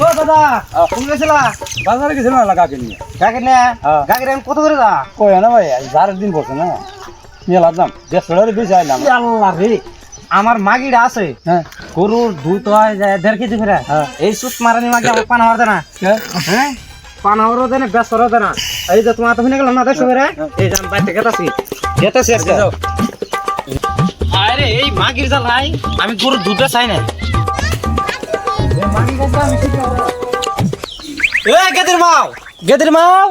ও দাদা তুমি গেছিলা? বাজারে না কাকে নিয়ে। নে হ্যাঁ। গাকে রেন কত করে দা কই না ভাই যার দিন বসে না। মেলা দাম দেড়শো টাকা বেশি আইলাম। আল্লাহ রে আমার মাগিটা আছে। হ্যাঁ। গরুর দুধ হয় যায় দেড় কেজি করে। হ্যাঁ। এই সুস মারানি মাগি আমার পানা হতে না হ্যাঁ। পানা হরো দেন ব্যস্ত হরো দেন। এই যে তোমার তো শুনে গেলাম না দেখছ করে? এই যে আমি বাইরে গেতাছি। গেতাছি আর কি। আরে এই মাগির জাল নাই আমি গরুর দুধটা চাই না এ গেদির মাও! গেদির মাও!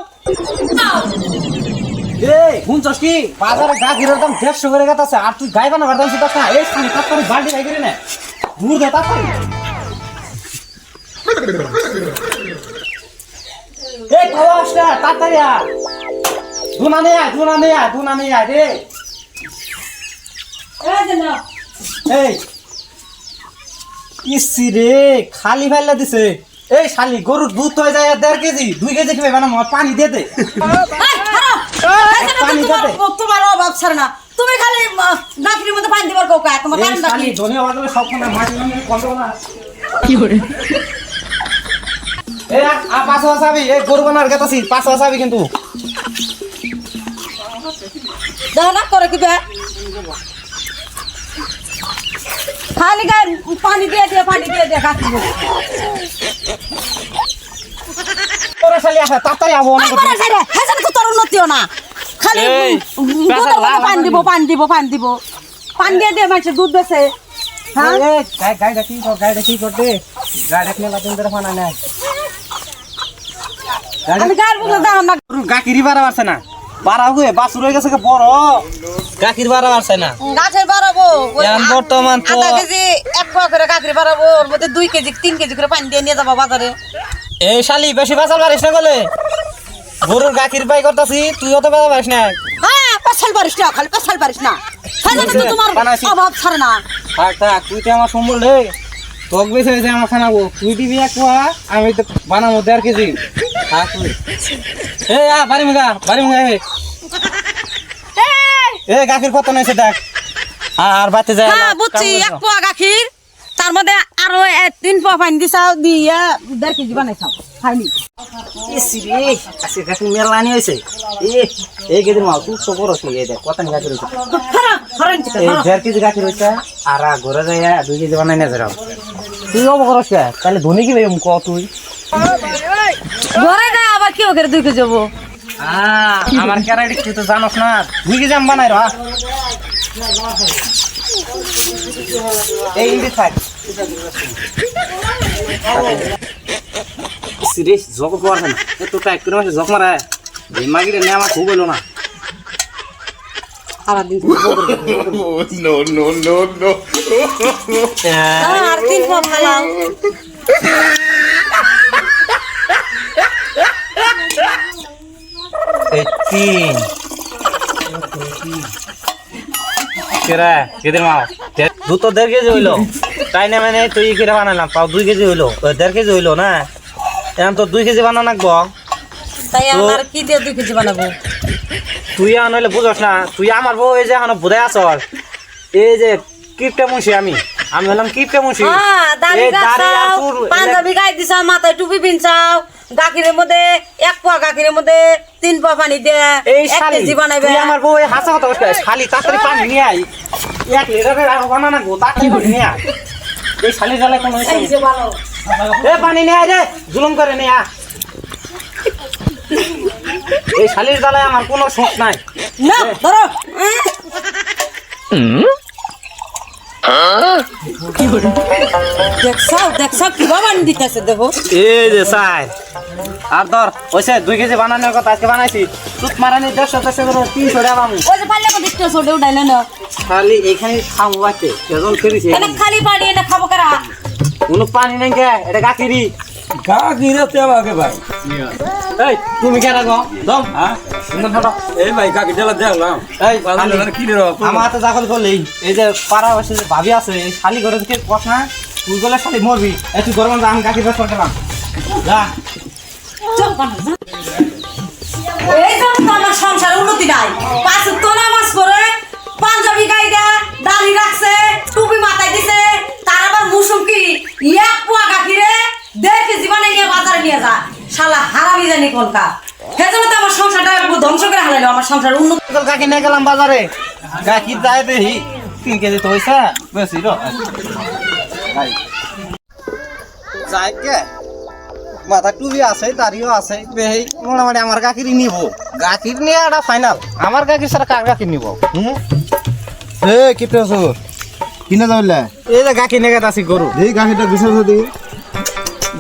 এ শুনছস কি? বাজারে গা গিরের দাম দেড়শো করে গেতাছে আর তুই গাই বানা বাড়তাম সেটা না। এই সামনে কাপ করে বালতি গাই করে না। দূর দে তাড়াতাড়ি। এই খাওয়া আসটা তাড়াতাড়ি আ দুনা নে আয় দুনা নে আয় দুনা নে আয় রে এই। ইসি রে খালি ফেললা দিছে। এই শালি গরুর দুধ হয়ে যায় দেড় কেজি দুই কেজি খেবে না পানি দে পানি দে দে। তোমার অভাব ছাড়ে না। তুমি খালি নাকির মধ্যে পানি দিবার কোকা তোমার কারণ শালি নাকি ধনিয়া বাদলে সব কোনো মাটি নামে কন্দ না। কি করে? এই আ- পাঁচ আসাবি এই গরু বানার গেতাছি পাঁচ আসাবি কিন্তু। দেখো না করে কি বে? খালি গায়ে পানি দিয়ে দিয়ে পানি দিয়ে দিয়ে কাকি তোরা শালি আসা তাড়াতাড়ি আবো অনেক তো তোর উন্নতিও না। খালি পানি দিব পানি দিব পানি দিব। পানি দিয়ে দিয়ে মানুষের দুধ বেছে। হ্যাঁ? গাইটা কি কর গাইটা কি করতে গাইটা খেলা তুমি তোরা ফানা নাই। আমি গায়ের বুঝে না। বাড়া পারছে না? বাড়া হুয়ে হয়ে গেছে কে বড়। গাকির বাড়া পারছে না? গাছের বাড়াবো ওই এখন বর্তমান তো- আধা কেজি এক পোয়া করে কাকড়ি বাড়াবো ওর মধ্যে দুই কেজি তিন কেজি করে পানি দিয়ে নিয়ে যাব বাজারে। এই শালি বেশি বাঁচাল পারিস না বলে গরুর গাকির বাই করতাছি তুই অত বাঁচা পারিস না। হ্যাঁ পেশাল পারিস না খালি পেশাল পারিস না। তো তোমার। অভাব ছাড়ে না। থাক থাক তুই তো আমার সম্বল রে তোক বেশি হয়েছে আমার খানাবো। তুই দিবি এক পোয়া আমি তো বানাবো দেড় কেজি। এই আ বাড়ি মুগা বাড়ি মুগা এ। এ গাখির কত নেছে দেখ। আর বাতে যায় হ্যাঁ বুঝছি এক পোয়া গাখির তার মধ্যে আরও এ, তিন পোয়া পানি দিছাও দিয়ে দেড় কেজি বানাইছাও খাইনি। আজকে গাখির মেলা নিয়ে হয়েছে এই কেজি মাল তুই তো বড় এই দেখ কত হয়েছে এই দেড় কেজি গাখির হয়েছে আর ঘরে দুই কেজি বানাই না যাও। তুই অব করস তাহলে ধনী কি ভাই ক তুই? ঘরে যায় আবার কি ওকে দুইকে যাব? আমার ক্যারাটি তুই তো জানোস না। তুই কি জাম বানাই রা এই ইন্দি থাক। সিরিয়াস জগ পারছেন এত টাইট করে মাসে জগ মারা এই মাগিরে নে আমার খুব হলো না। আর নো নো নো নো আর দিন পালাও 18. কেরা কেদের মাছ? দু তো দেড় কেজি হইল। তাই না মানে তুই কেরা বানালাম তাও দুই কেজি হইল। দেড় কেজি হইল না? এখন তো দুই কেজি বানানো লাগবো। তাই আমার কি দিয়ে দুই কেজি বানাবো? তুই এখন হইলে বুঝস না তুই আমার বউ এই যে এখন বুঝাই আসর এই যে কিপটে মুছি আমি। আমি হলাম কিপটা মুছি হ্যাঁ, পাঞ্জাবি গায়ে দিছ মাথায় টুপি পিনছাও। গাখিরের মধ্যে এক পোয়া গাখিরের মধ্যে তিন পোয়া পানি দিয়ে এই শালি বানাইবে। আমার বউ এই হাসা কথা বসে শালি তাড়াতাড়ি পানি নিয়ে আই এক লিটারের আর বানানা গো তাড়াতাড়ি পানি নিয়ে আয়। এই শালি জ্বালায় কোনো হয়েছে এই যে ভালো। এ পানি নিয়ে আয় রে জুলুম করে নিয়ে আয় এই শালির জ্বালায় আমার কোনো শোক নাই। না ধরো। দেখছ দেখছ কীভাবে বানি দিতেছে দেখো এই যে সাই আর ধর ওইসে দুই কেজি বানানোর কথা আজকে বানাইছি। তুত মারানি দেড়শো দেড়শো করে তিনশো টাকা আমি ওই যে পারলে আমাদের একটু ছোটে উঠাইলে না খালি এখানে খামু বাচ্চে সেজন ফেরিছে এটা খালি পানি এটা খাব কারা? কোনো পানি নেই কে? এটা গাকিরি গা গিরে তেল আগে ভাই। এই তুমি কে রাখো দম হ্যাঁ? এই ভাই কাকে তেলা দেখলাম এই কি রে? আমার হাতে এই যে পাড়া যে ভাবি আছে এই শালি ঘরে থেকে না তুই গেলে শালি মরবি এই তুই গরম আমি বেশ যা যা। এই তো আমার সংসারে উন্নতি নাই। পাঁচ তো নামাজ পড়ে পাঞ্জাবি গাইদা দাড়ি রাখছে টুপি মাথায় দিছে। তার আবার মুসুম কি? এক পোয়া গাখিরে দেড় কেজি বানায় জানি কোনটা সেজন্য তো আমার সংসারটা একটু ধ্বংস করে হারাইলো আমার সংসার উন্নত কাকি নিয়ে গেলাম বাজারে? গাখীর যায় দেখি। তিন কেজি তো হয়েছে বেশি যাই কে মাথা টুবি আছে দাড়িও আছে। বেহি মোটামুটি আমার গাখিরই নিব। গাখির নিয়ে একটা ফাইনাল আমার গাখির ছাড়া কার গাখির নিব? হুম? এ কেটে আছো কিনে যাবলে এই যে গাখির নিয়ে আছি গরু। এই গাড়িটা গুছাচ্ছ দি।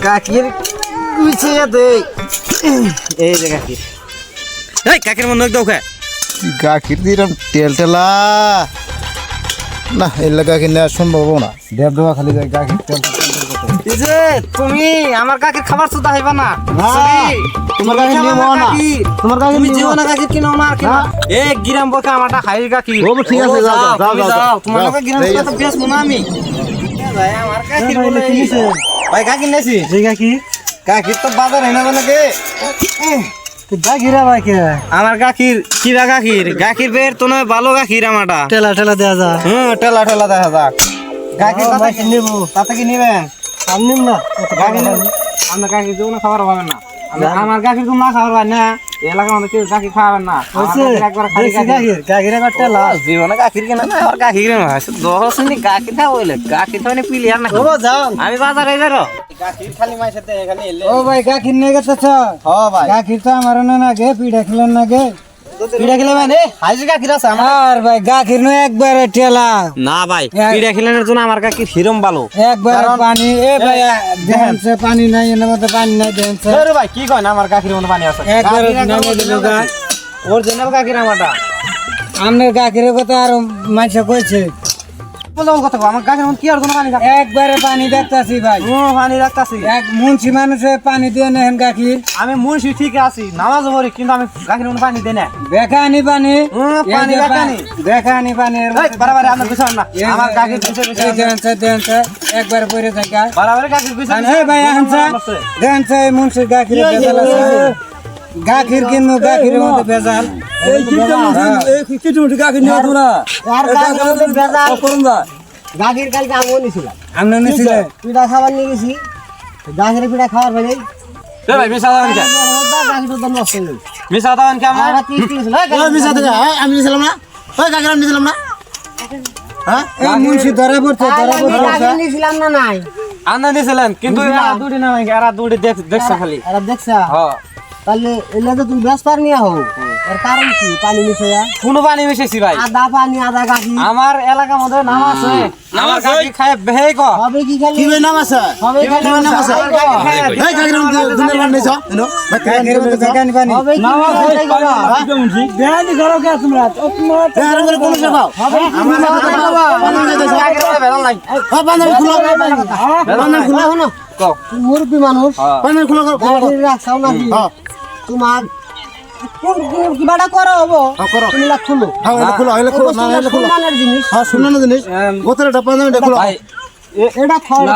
গাখির গুছিয়ে দে। এই যে গাখির। এই গাখির মনে দাও খা গাখির দিলাম তেল টেলা না এলে গাখির নেওয়া সম্ভব না দেব দেওয়া খালি যায় গাখির তেল এই যে তুমি আমার গাখির খাবার সুদা হইবা না না, তোমার গাখির তুমি নিবো আমার না। গাখির। তোমার গাখির তুমি নিবো যেও না। না কিনো না আর কিনো এ গিরাম বকা আমারটা খাই গাখির ও, ঠিক আছে, যাও, যাও, যাও, তুমি যাও, যাও। তোমার যাও, গিরাম বকা তো বেশ মনে আমি ভাই আমার গাখির বলে ভাই গাখির নেছি এই গাখি গাখির তো বাজার হয় না জানো কে গাখিরা ভাই কে? আমার গাখির কিরা গাখির গাখির বের তো নয় ভালো গাখির আমারটা। টেলা টেলা দেয়া যা হুম টেলা টেলা দেখা যাক। গাখির ভাই, কি নিব। তাতে কি নিবেন? আমি না গাখির আমরা গাখির দেবো না খাবার পাবেন না। আমার গাখির তো না খাবার পাবেন না। এলাকার মধ্যে কেউ গাখির খাওয়াবেন না। একবার খালি দেশি গাখির। গাখির। গাখির একবার টেলা। জীবনে গাখির কিনা না আর কিনা না। দশ মিনিট গাখির খাওয়া হইলে গাখির তো মানে পিলি না ও যাও আমি বাজারে যাব। গাখির খালি মাইসে খালি ও ভাই গাখির নিয়ে গেছে হ ভাই। গাখির তো আমার না না গে পিঠা খেলেন না গে পিড়া খেলে মানে? হাইজি গাখির আছে আমার। আর ভাই গাখির নয় একবারে টেলা না ভাই পিড়া খেলেনের জন্য আমার গাখির হিরম ভালো। একবার পানি। এ ভাই দেখেন। সে পানি নাই এর মধ্যে পানি নাই দেখেন সে আরে ভাই কি কয় না আমার গাখির মধ্যে পানি আছে? একবার নামে দিল গা। অরিজিনাল গাখির আমারটা। আপনার গাখিরের কথা আর মানুষে কইছে। কথা আমার গাখির মধ্যে কি আর কোনো পানি থাকে একবারে পানি দেখতাছি ভাই। ও পানি রাখতাছি এক মুন্সি মানুষে পানি দিয়ে নেন গাখির। আমি মুন্সি ঠিক আছি নামাজ পড়ি কিন্তু আমি গাখির মধ্যে পানি দেই না। বেখানি পানি। হুম, পানি এই যে বেখানি। বেখানি পানি এর এই, মধ্যে বারবার আপনি বুঝান না। আমার গাখির পিছে পিছে দেন দেন একবার পরে থাকা। বারবার গাখির পিছে আন ভাই আনছে। দেন সে গাখির ভেজাল আছে। গাখির কিন্তু গাখিরের মধ্যে ভেজাল। এই নিয়ে তোরা আর। করুন না কালকে আমিও নিছিলাম নিছিলে। পিঠা খাবার নিয়ে গেছি। পিঠা খাওয়ার ফেলে এ ভাই কে নষ্ট কে আমার। আর মিশা থেকে আমি নিছিলাম না। ওই গাখির আমি নিছিলাম না। হ্যাঁ? এই মুন্সি ধরা পড়ছে ধরা পড়ছে। গাখির নিয়েছিলাম না নাই। আন্না দিছিলেন কিন্তু এরা দুটি না এরা দুটি দেখ খালি। আর দেখছা। হ্যাঁ তাহলে এলে তো তুমি ব্যস্ত নিয়ে হও। এর কারণ কি? পানি মিশে কোনো পানি মিশাইছি ভাই। আদা পানি আদা গাখি আমার এলাকার মধ্যে নাম আছে। আমার গাখি খায় বেহে ক। হবে কি খালি? কি নাম আছে? হবে কি নাম আছে? হবে কি খালি? এই গাখির দুনের বার নিছ? এনো গাখিরের মধ্যে বেখানি পানি হবে কি খালি? বেখানি কে তোমরা? তোমরা এই আর করে কোন সেবা আমার মাথায় বাবা। হ্যাঁ বান্ধবী খুলো? বান্ধবী খুলো। মুরব্বী মানুষ। বান্ধবী খুলো রাখছাও নাকি? হ্যাঁ। তোমার কোন কোন কিবাটা করো হব। হ্যাঁ, করো। তুমি লাখ খুলো। হ্যাঁ এলে খুলো এলে খুলো না বস্তুটা খুলো। জিনিস। হ্যাঁ শুনো জিনিস। গোতরে ডাপা না দেখো ভাই এটা খড়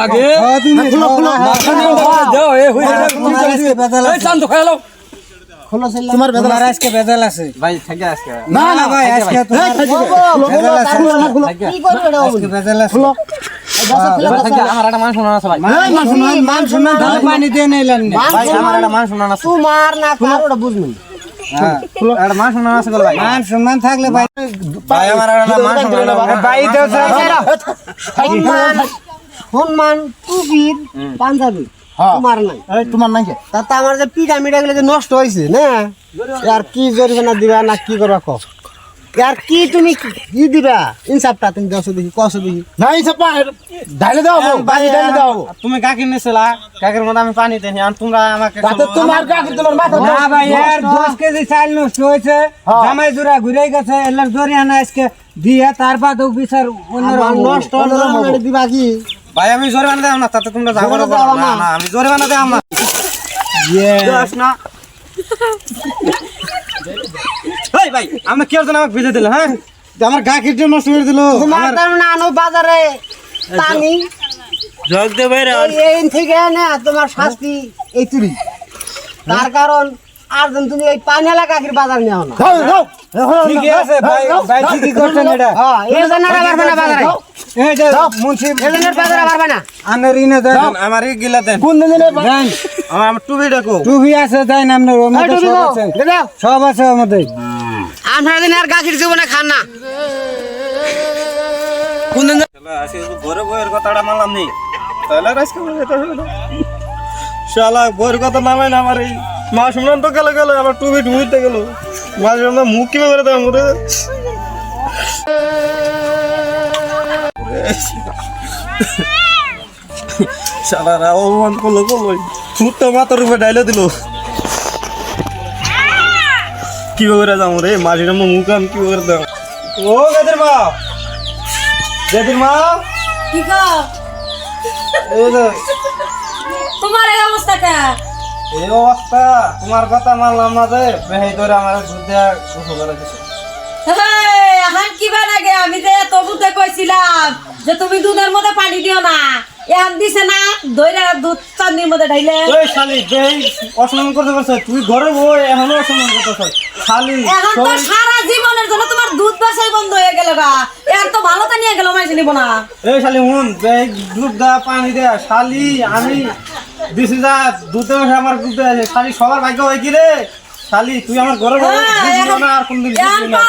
হ্যাঁ, তুমি খুলো খুলো। যাও এ হই বেজাল আছে। শান্ত খাইলো খোলো ছেলে তোমার তোমার আজকে বেজাল আছে। ভাই থাকে আজকে। না না ভাই আজকে তোমার বেজাল আছে। কি করবে এটা আজকে বেজাল আছে। থাকে আমার একটা মান মা মান সম্মান পানি দিয়ে নিলেন ভাই আমার একটা মান শোনা আছে। তোমার না কার ওটা বুঝবেন হ্যাঁ। থাকলে আমার একটা শোনা আছে। ভাই দাও। সম্মান সম্মান টুপির পাঞ্জাবি। তোমার নাই। তোমার নাই তাতে আমার যে পিঠা মিঠা গুলো যে নষ্ট হয়েছে না? আর কি জরিমানা দিবা না কি করবা কো আর কি তুমি কি দিবা? ইনসাফটা তুমি দশ দেখি কষ্ট দেখি। নাই চাপা ডাইলে দাও বাড়ি ডাইলে দাও তুমি কাকি নিছিলা কাকের মধ্যে আমি পানি দেনি আর তোমরা আমাকে তোমার গাকি তোমার মাথা না ভাই আর দশ কেজি চাল নষ্ট হয়েছে জামাই জোড়া ঘুরে গেছে এলার জরিয়ানা আজকে দিয়ে তারপর তো বিচার আমার নষ্ট হলে দিবা কি? ভাই আমি জোরে বানা দেব না তাতে তোমরা যাব না না। না। না আমি জোরে বানা দেব না দোষ না। এই ভাই আমি কি জন্য আমাকে ভিজে দিল হ্যাঁ? আমার গা কেটে নষ্ট করে দিল। তোমার আনো বাজারে পানি। জগ দে ভাই এই- থেকে না তোমার শাস্তি এই তুরি তার কারণ আর জন তুমি এই পানিয়ালা গাখির বাজার নিও না ঠিকই আছে ভাই ভাই ঠিকই করছেন এটা। এই জন্য না বাজারে এই যে মুন্সি এই জন্য বাজারে পারবে না আনের ইনে দেন। আমার ই গিলা দেন। কোন দিনে দেন। আমার টুবি ডাকো টুবি আছে দেন আপনার ওর মধ্যে সব আছে। সব আছে ওর মধ্যে। আমরা দিন আর গাখির জীবনে খান না। কোন দিন আসি ঘরে বইয়ের কথাটা মানলাম নি। তাহলে আজকে এটা হলো শালা বইয়ের কথা নামে না আমার এই মা শুনলাম তো গেল গেল আমার টুবি ঢুইতে গেল। মা শুনলাম মুখ কীভাবে মেরে দেয় শালারা অপমান করল করল। ফুটটা মাথার উপরে ডাইলে দিল। কীভাবে করে যাব রে? মাঝির মুখ আমি কীভাবে দাও ও গেদের মা! গেদের মা! কি তোমার এই এই অবস্থা তোমার কথা মানলাম না যে বেহাই ধরে আমার দুধ দেওয়া গোসল করে দিছে এখন কি লাগে আমি যে তবুতে কইছিলাম। যে তুমি দুধের মধ্যে পানি দিও না। এখন দিছে না দইরা দুধ চান্দির মধ্যে ঢাইলে। ওই শালি বেহাই অসম্মান করতে পারছে তুই ঘরে বই এখনও অসম্মান করতেছ। শালি এখন তো সারা জীবনের জন্য তোমার দুধ বন্ধ হয়ে গেল গা। এখন তো ভালো তা নিয়ে গেল মাইছে নিব না। এই শালি হুন দুধ পানি দেয়া শালি আমি দিছি যা দুধ আমার দুধ আছে। শালি সবার ভাগ্য হয় কি রে? শালি তুই আমার ঘরে হ্যাঁ, আর কোনদিন না।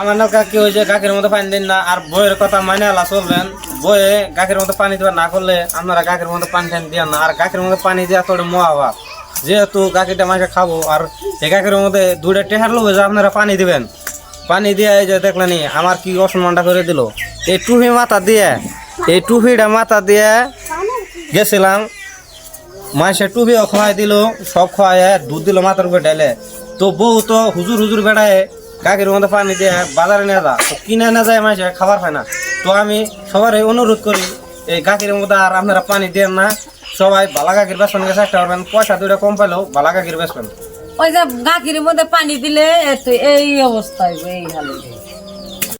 আমার নৌকা কি হয়েছে গাছের মতো পানি দিন না আর বইয়ের কথা মানে আলা চলবেন। বইয়ে গাছের মতো পানি দেওয়া না করলে আপনারা গাছের মতো পানি টানি দিয়ে না। আর গাছের মতো পানি দেওয়া তোর মহাভাব যেহেতু গাখিটা মাঝে খাব আর এই গাছের মধ্যে দুইটা টেহার লোক যে আপনারা পানি দিবেন। পানি দিয়ে এই যে দেখলেনি আমার কি অসম্মানটা করে দিল। এই টুপি মাথা দিয়ে এই টুপিটা মাথা দিয়ে গেছিলাম মাসে টুপিও খাওয়াই দিল সব খাওয়াই দুধ দিল মাথার উপরে ঢেলে। তো বউ তো হুজুর হুজুর বেড়ায় কাকের মধ্যে পানি দিয়ে বাজারে নিয়ে যা তো কিনে না যায় মাসে খাবার পায় না। তো আমি সবারই অনুরোধ করি এই গাখির মধ্যে আর আপনারা পানি দেন না। সবাই বালা গাখির বেসন চেষ্টা করবেন পয়সা দুইটা কম পাইলেও বালা গাখির বেসন ওই যে গাখির মধ্যে পানি দিলে এই অবস্থা হইবো, এই হালে।